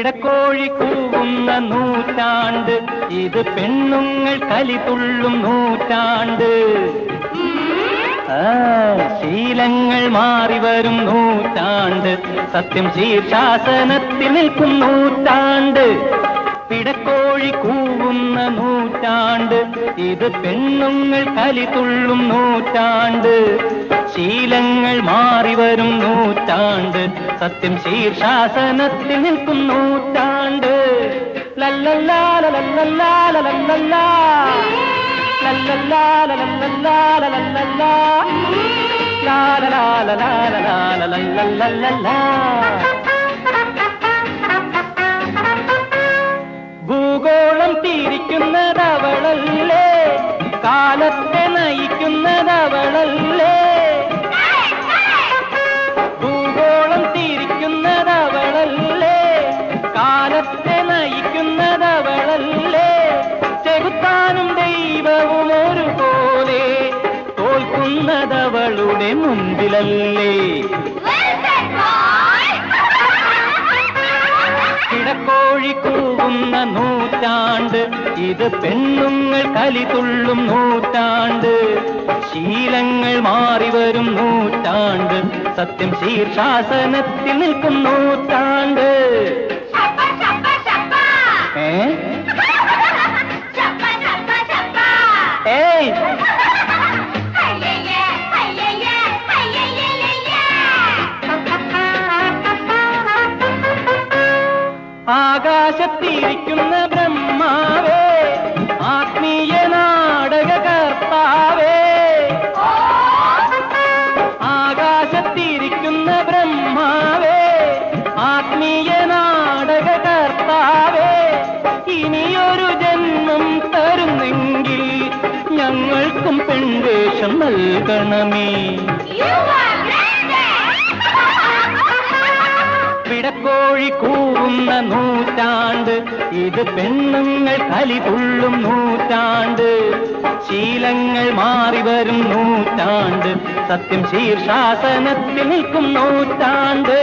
പിടക്കോഴി കൂവുന്ന നൂറ്റാണ്ട്. ഇത് പെണ്ണുങ്ങൾ കലി തുള്ളും നൂറ്റാണ്ട്. ശീലങ്ങൾ മാറി വരും നൂറ്റാണ്ട്. സത്യം ശീർഷാസനത്തിൽ നിൽക്കും നൂറ്റാണ്ട്. പിടക്കോഴി കൂവുന്ന നൂറ്റാണ്ട് ഇത് പെണ്ണുങ്ങൾ കലി തുള്ളും നൂറ്റാണ്ട് ശീലങ്ങൾ മാറി വരും നൂറ്റാണ്ട് സത്യം ശീർഷാസനത്തിൽ നിൽക്കും നൂറ്റാണ്ട് ലല്ലല്ലാ തിരിക്കുന്നതവളല്ലേ കാലത്തെ നയിക്കുന്നതവളല്ലേ? ഭൂഗോളം തിരിക്കുന്നതവളല്ലേ? കാലത്തെ നയിക്കുന്നതവളല്ലേ? ചെകുത്താനും ദൈവവും ഒരുപോലെ തോൽക്കുന്നതവളുടെ മുമ്പിലല്ലേ കിടക്കോഴി കൂവുന്ന നൂറ്റാണ്ട്. ഇത് പെണ്ണുങ്ങൾ കലി തുള്ളും നൂറ്റാണ്ട്. ശീലങ്ങൾ മാറി വരും നൂറ്റാണ്ട്. സത്യം ശീർഷാസനത്തിൽ നിൽക്കും നൂറ്റാണ്ട്. ഏ? ഏയ്. ആകാശത്തിരിക്കുന്ന ബ്രഹ്മാവേ ഞങ്ങൾക്കും പെൺവേഷം നൽകണമേ. പിടക്കോഴി കൂവുന്ന നൂറ്റാണ്ട് ഇത് പെണ്ണുങ്ങൾ കലി തുള്ളും നൂറ്റാണ്ട്. ശീലങ്ങൾ മാറി വരും നൂറ്റാണ്ട് സത്യം ശീർഷാസനത്തിൽ നിൽക്കും നൂറ്റാണ്ട്.